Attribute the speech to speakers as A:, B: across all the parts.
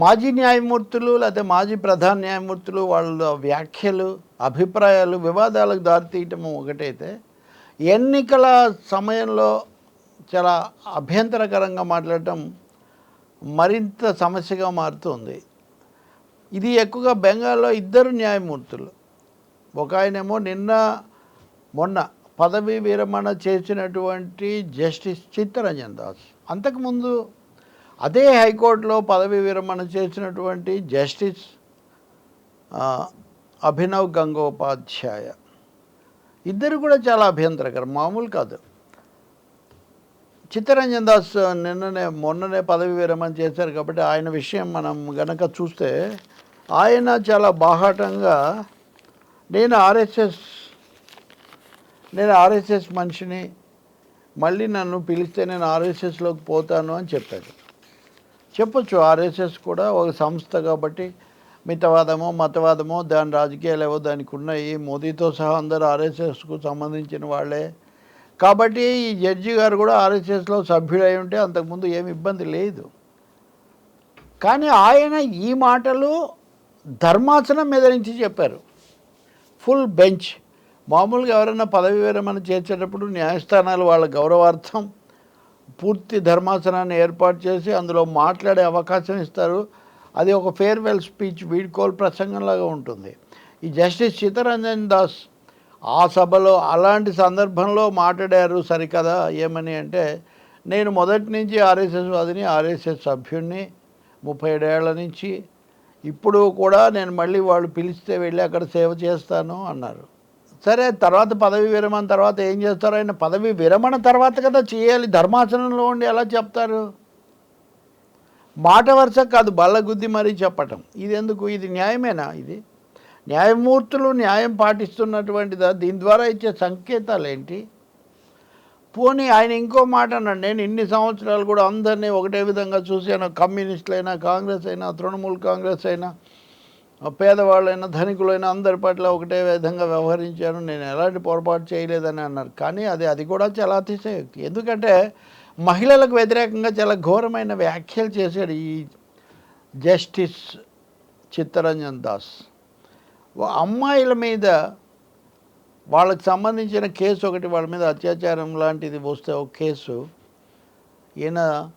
A: మాజీ న్యాయమూర్తులు లేకపోతే మాజీ ప్రధాన న్యాయమూర్తులు వాళ్ళ వ్యాఖ్యలు అభిప్రాయాలు వివాదాలకు దారితీయటం ఒకటైతే ఎన్నికల సమయంలో చాలా అభ్యంతరకరంగా మాట్లాడటం మరింత సమస్యగా మారుతుంది. ఇది ఎక్కువగా బెంగాల్లో ఇద్దరు న్యాయమూర్తులు. ఒక ఆయనేమో నిన్న మొన్న పదవీ విరమణ చేసినటువంటి జస్టిస్ చిత్తరంజన్ దాస్. అంతకుముందు అదే హైకోర్టులో పదవీ విరమణ చేసినటువంటి జస్టిస్ అభినవ్ గంగోపాధ్యాయ. ఇద్దరు కూడా చాలా అభ్యంతరకరం మామూలు కాదు. చిత్తరంజన్ దాస్ నిన్ననే మొన్ననే పదవి విరమణ చేశారు కాబట్టి ఆయన విషయం మనం గనక చూస్తే ఆయన చాలా బాహాటంగా నేను ఆర్ఎస్ఎస్ నేను ఆర్ఎస్ఎస్ మనిషిని మళ్ళీ నన్ను పిలిస్తే నేను ఆర్ఎస్ఎస్లోకి పోతాను అని చెప్పాడు. చెప్పొచ్చు ఆర్ఎస్ఎస్ కూడా ఒక సంస్థ కాబట్టి మితవాదమో మతవాదమో దాని రాజకీయాలు ఏవో దానికి ఉన్నాయి. మోదీతో సహా అందరూ ఆర్ఎస్ఎస్కు సంబంధించిన వాళ్ళే. కాబట్టి ఈ జడ్జి గారు కూడా ఆర్ఎస్ఎస్లో సభ్యుడై ఉంటే అంతకుముందు ఏమి ఇబ్బంది లేదు. కానీ ఆయన ఈ మాటలు ధర్మాసనం మీద నుంచి చెప్పారు. Full bench. మామూలుగా ఎవరైనా పదవి విరమణ చేసేటప్పుడు న్యాయస్థానాలు వాళ్ళ గౌరవార్థం. పూర్తి ధర్మాసనాన్ని ఏర్పాటు చేసి అందులో మాట్లాడే అవకాశం ఇస్తారు. అది ఒక ఫేర్వెల్ స్పీచ్ వీడ్కోల్ ప్రసంగంలాగా ఉంటుంది. ఈ జస్టిస్ చిత్తరంజన్ దాస్ ఆ సభలో అలాంటి సందర్భంలో మాట్లాడారు సరికదా ఏమని అంటే నేను మొదటి నుంచి ఆర్ఎస్ఎస్ వాదిని ఆర్ఎస్ఎస్ సభ్యుణ్ణి ముప్పై ఏడేళ్ళ నుంచి. ఇప్పుడు కూడా నేను మళ్ళీ వాళ్ళు పిలిస్తే వెళ్ళి అక్కడ సేవ చేస్తాను అన్నారు. సరే తర్వాత పదవి విరమణ తర్వాత ఏం చేస్తారు? ఆయన పదవి విరమణ తర్వాత కదా చేయాలి. ధర్మాసనంలో ఉండి ఎలా చెప్తారు? మాట వరుస కాదు బల్లగుద్ది మరీ చెప్పటం. ఇది ఎందుకు ఇది న్యాయమేనా ఇది? న్యాయమూర్తులు న్యాయం పాటిస్తున్నటువంటిదా? దీని ద్వారా ఇచ్చే సంకేతాలు ఏంటి పోనీ ఆయన ఇంకో మాట అన్నాడు నేను ఇన్ని సంవత్సరాలు కూడా అందరినీ ఒకటే విధంగా చూశాను. కమ్యూనిస్టులైనా కాంగ్రెస్ అయినా తృణమూల్ కాంగ్రెస్ అయినా పేదవాళ్ళైనా ధనికులైనా అందరి పట్ల ఒకటే విధంగా వ్యవహరించాను నేను ఎలాంటి పొరపాటు చేయలేదని అన్నారు. కానీ అది అది కూడా చాలా అతిశయోక్తి. ఎందుకంటే మహిళలకు వ్యతిరేకంగా చాలా ఘోరమైన వ్యాఖ్యలు చేశాడు ఈ జస్టిస్ చిత్తరంజన్ దాస్. అమ్మాయిల మీద వాళ్ళకి సంబంధించిన కేసు ఒకటి వాళ్ళ మీద అత్యాచారం లాంటిది వస్తే ఒక కేసు. ఈయన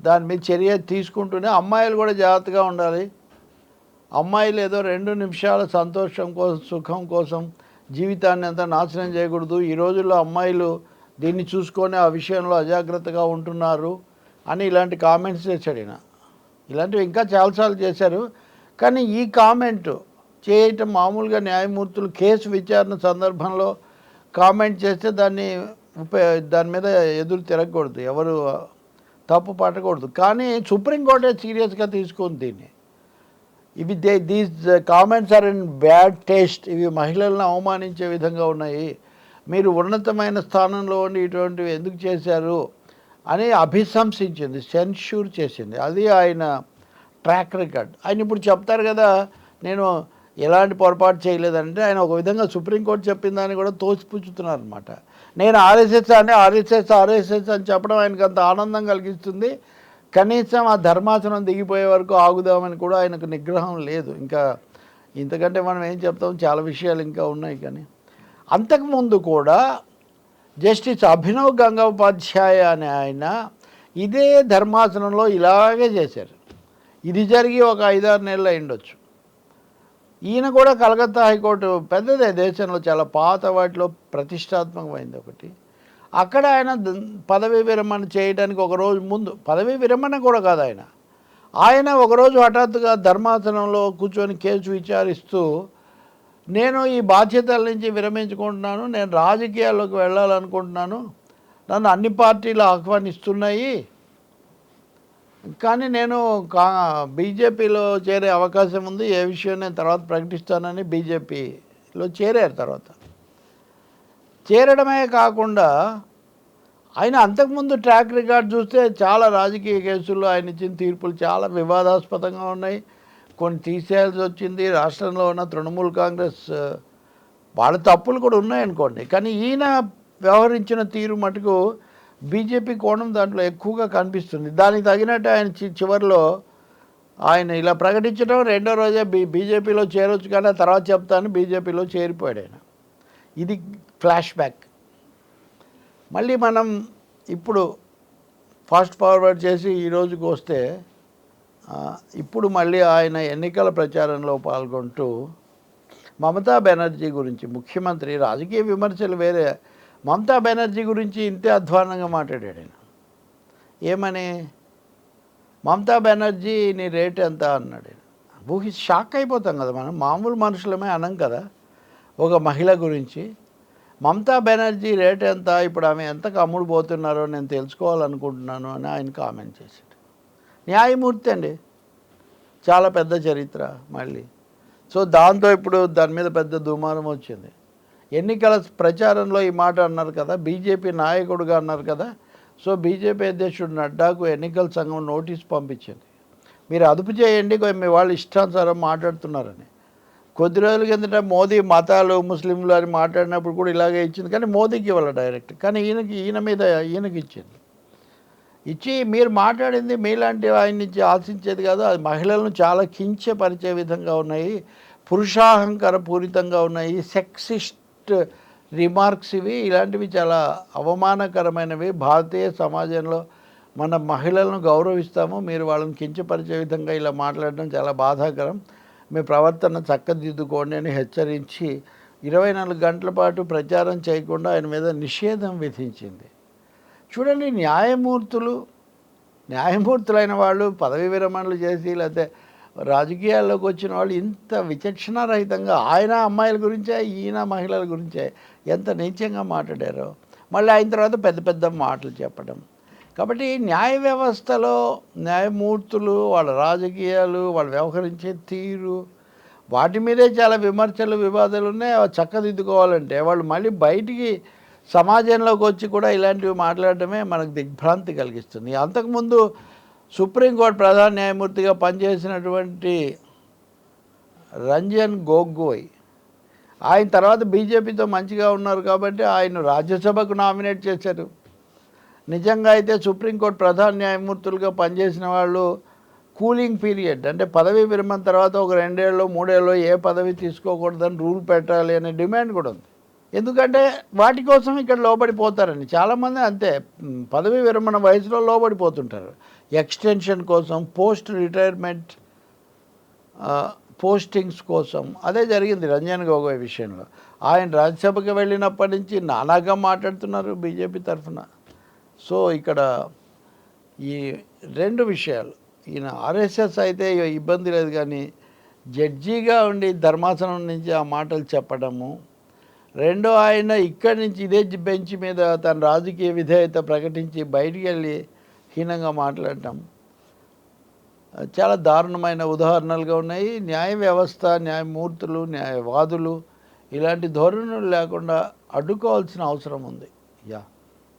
A: దాని మీద చర్య తీసుకుంటూనే అమ్మాయిలు కూడా జాగ్రత్తగా ఉండాలి. అమ్మాయిలు ఏదో రెండు నిమిషాల సంతోషం కోసం సుఖం కోసం జీవితాన్ని అంతా నాశనం చేయకూడదు. ఈ రోజుల్లో అమ్మాయిలు దీన్ని చూసుకొని ఆ విషయంలో అజాగ్రత్తగా ఉంటున్నారు అని ఇలాంటి కామెంట్స్ చేశాడు ఈయన. ఇలాంటివి ఇంకా చాలాసార్లు చేశారు. కానీ ఈ కామెంట్ చేయటం మామూలుగా న్యాయమూర్తులు కేసు విచారణ సందర్భంలో కామెంట్ చేస్తే దాన్ని ఉపయోగ దాని మీద ఎదురు తిరగకూడదు. ఎవరు తప్పు పట్టకూడదు. కానీ సుప్రీంకోర్టే సీరియస్గా తీసుకుంది దీన్ని. ఇవి they these comments are in bad taste ఇవి మహిళలను అవమానించే విధంగా ఉన్నాయి. మీరు ఉన్నతమైన స్థానంలో ఉండి ఇటువంటివి ఎందుకు చేశారు అని అభిశంసించింది సెన్ష్యూర్ చేసింది. అది ఆయన ట్రాక్ రికార్డ్ ఆయన ఇప్పుడు చెప్తారు కదా నేను ఎలాంటి పొరపాటు చేయలేదంటే ఆయన ఒక విధంగా సుప్రీంకోర్టు చెప్పిన దాన్ని కూడా తోసిపుచ్చుతున్నారు అనమాట నేను ఆర్ఎస్ఎస్ అని ఆర్ఎస్ఎస్ ఆర్ఎస్ఎస్ అని చెప్పడం ఆయనకు అంత ఆనందం కలిగిస్తుంది. కనీసం ఆ ధర్మాసనం దిగిపోయే వరకు ఆగుదామని కూడా ఆయనకు నిగ్రహం లేదు. ఇంకా ఇంతకంటే మనం ఏం చెప్తాం? చాలా విషయాలు ఇంకా ఉన్నాయి కానీ. అంతకుముందు కూడా జస్టిస్ అభినవ్ గంగోపాధ్యాయ అనే ఆయన ఇదే ధర్మాసనంలో ఇలాగే చేశారు. ఇది జరిగి ఒక ఐదారు నెలలు అయిండొచ్చు. ఈయన కూడా కలకత్తా హైకోర్టు పెద్దదే దేశంలో చాలా పాత వాటిలో ప్రతిష్టాత్మకమైంది ఒకటి. అక్కడ ఆయన ద- పదవీ విరమణ చేయడానికి ఒక రోజు ముందు పదవీ విరమణ కూడా కాదు ఆయన. ఆయన ఒకరోజు హఠాత్తుగా ధర్మాసనంలో కూర్చొని కేసు విచారిస్తూ నేను ఈ బాధ్యతల నుంచి విరమించుకుంటున్నాను నేను రాజకీయాల్లోకి వెళ్ళాలనుకుంటున్నాను నన్ను అన్ని పార్టీలు ఆహ్వానిస్తున్నాయి కానీ నేను కా బీజేపీలో చేరే అవకాశం ఉంది ఏ విషయం నేను తర్వాత ప్రకటిస్తానని బీజేపీలో చేరారు తర్వాత. చేరడమే కాకుండా ఆయన అంతకుముందు ట్రాక్ రికార్డ్ చూస్తే చాలా రాజకీయ కేసుల్లో ఆయన ఇచ్చిన తీర్పులు చాలా వివాదాస్పదంగా ఉన్నాయి. కొన్ని తీసేయాల్సి వచ్చింది. రాష్ట్రంలో ఉన్న తృణమూల్ కాంగ్రెస్ వాళ్ళ తప్పులు కూడా ఉన్నాయనుకోండి కానీ ఈయన వ్యవహరించిన తీరు మటుకు బీజేపీ కోణం దాంట్లో ఎక్కువగా కనిపిస్తుంది. దానికి తగినట్టు ఆయన చివరిలో ఆయన ఇలా ప్రకటించడం రెండో రోజే బీ బీజేపీలో చేరొచ్చు కానీ ఆ తర్వాత చెప్తాను బీజేపీలో చేరిపోయాడు ఆయన. ఇది ఫ్లాష్ బ్యాక్. మళ్ళీ మనం ఇప్పుడు ఫాస్ట్ ఫార్వర్డ్ చేసి ఈ రోజుకి వస్తే ఇప్పుడు మళ్ళీ ఆయన ఎన్నికల ప్రచారంలో పాల్గొంటూ మమతా బెనర్జీ గురించి ముఖ్యమంత్రి రాజకీయ విమర్శలు వేరే మమతా బెనర్జీ గురించి ఇంతే అధ్వానంగా మాట్లాడాడు ఆయన. ఏమని? మమతా బెనర్జీ నీ రేట్ ఎంత అన్నాడు ఊహి షాక్ అయిపోతాం కదా మనం మామూలు మనుషులమే అనం కదా. ఒక మహిళ గురించి మమతా బెనర్జీ రేట్ ఎంత? ఇప్పుడు ఆమె ఎంతకు అమ్ముడు పోతున్నారో నేను తెలుసుకోవాలనుకుంటున్నాను అని ఆయన కామెంట్ చేశాడు. న్యాయమూర్తి అండి. చాలా పెద్ద చరిత్ర మళ్ళీ. సో దాంతో ఇప్పుడు దాని మీద పెద్ద దుమారం వచ్చింది. ఎన్నికల ప్రచారంలో ఈ మాట అన్నారు కదా బీజేపీ నాయకుడుగా అన్నారు కదా సో బీజేపీ అధ్యక్షుడు నడ్డాకు ఎన్నికల సంఘం నోటీస్ పంపించింది. మీరు అదుపు చేయండి మీ వాళ్ళు ఇష్టానుసారం మాట్లాడుతున్నారని. కొద్ది రోజుల కిందట మోదీ మతాలు ముస్లింలు అని మాట్లాడినప్పుడు కూడా ఇలాగే ఇచ్చింది. కానీ మోదీకి ఇవ్వాలి డైరెక్ట్? కానీ ఈయనకి ఈయన మీద ఈయనకి ఇచ్చింది. ఇచ్చి మీరు మాట్లాడింది మీలాంటి ఆయన నుంచి ఆశించేది కాదు. అది మహిళలను చాలా కించపరిచే విధంగా ఉన్నాయి. పురుషాహంకార పూరితంగా ఉన్నాయి. సెక్సిస్ట్ రిమార్క్స్ ఇవి. ఇలాంటివి చాలా అవమానకరమైనవి. భారతీయ సమాజంలో మన మహిళలను గౌరవిస్తాము. మీరు వాళ్ళని కించపరిచే విధంగా ఇలా మాట్లాడడం చాలా బాధాకరం. మీ ప్రవర్తన చక్కదిద్దుకోండి అని హెచ్చరించి ఇరవై నాలుగు గంటల పాటు ప్రచారం చేయకుండా ఆయన మీద నిషేధం విధించింది. చూడండి న్యాయమూర్తులు న్యాయమూర్తులైన వాళ్ళు పదవి విరమణలు చేసి లేకపోతే రాజకీయాల్లోకి వచ్చిన వాళ్ళు ఇంత విచక్షణారహితంగా ఆయన అమ్మాయిల గురించే ఈయన మహిళల గురించే ఎంత నీచంగా మాట్లాడారో. మళ్ళీ అయిన తర్వాత పెద్ద పెద్ద మాటలు చెప్పడం. కాబట్టి న్యాయ వ్యవస్థలో న్యాయమూర్తులు వాళ్ళ రాజకీయాలు వాళ్ళు వ్యవహరించే తీరు వాటి మీదే చాలా విమర్శలు వివాదాలు ఉన్నాయి. అవి చక్కదిద్దుకోవాలంటే వాళ్ళు మళ్ళీ బయటికి సమాజంలోకి వచ్చి కూడా ఇలాంటివి మాట్లాడటమే మనకు దిగ్భ్రాంతి కలిగిస్తుంది. అంతకుముందు సుప్రీంకోర్టు ప్రధాన న్యాయమూర్తిగా పనిచేసినటువంటి రంజన్ గోగోయ్ ఆయన తర్వాత బీజేపీతో మంచిగా ఉన్నారు కాబట్టి ఆయన రాజ్యసభకు నామినేట్ చేశారు. నిజంగా అయితే సుప్రీంకోర్టు ప్రధాన న్యాయమూర్తులుగా పనిచేసిన వాళ్ళు కూలింగ్ పీరియడ్ అంటే పదవీ విరమణ తర్వాత ఒక రెండేళ్ళు మూడేళ్ళు ఏ పదవి తీసుకోకూడదని రూల్ పెట్టాలి అనే డిమాండ్ కూడా ఉంది. ఎందుకంటే వాటి కోసం ఇక్కడ లోబడిపోతారని. చాలామంది అంతే పదవి పదవీ విరమణ వయసులో లోబడిపోతుంటారు. ఎక్స్టెన్షన్ కోసం పోస్ట్ రిటైర్మెంట్ పోస్టింగ్స్ కోసం. అదే జరిగింది రంజన్ గొగోయ్ విషయంలో. ఆయన రాజ్యసభకి వెళ్ళినప్పటి నుంచి నానాగా మాట్లాడుతున్నారు బీజేపీ తరఫున. సో ఇక్కడ ఈ రెండు విషయాలు. ఈయన ఆర్ఎస్ఎస్ అయితే ఇబ్బంది లేదు కానీ జడ్జిగా ఉండి ధర్మాసనం నుంచి ఆ మాటలు చెప్పడము. రెండో ఆయన ఇక్కడి నుంచి ఇదే బెంచ్ మీద తన రాజకీయ విధేయత ప్రకటించి బయటికి వెళ్ళి హీనంగా మాట్లాడటం. చాలా దారుణమైన ఉదాహరణలుగా ఉన్నాయి. న్యాయ వ్యవస్థ న్యాయమూర్తులు న్యాయవాదులు ఇలాంటి ధోరణులు లేకుండా అడ్డుకోవాల్సిన అవసరం ఉంది. యా.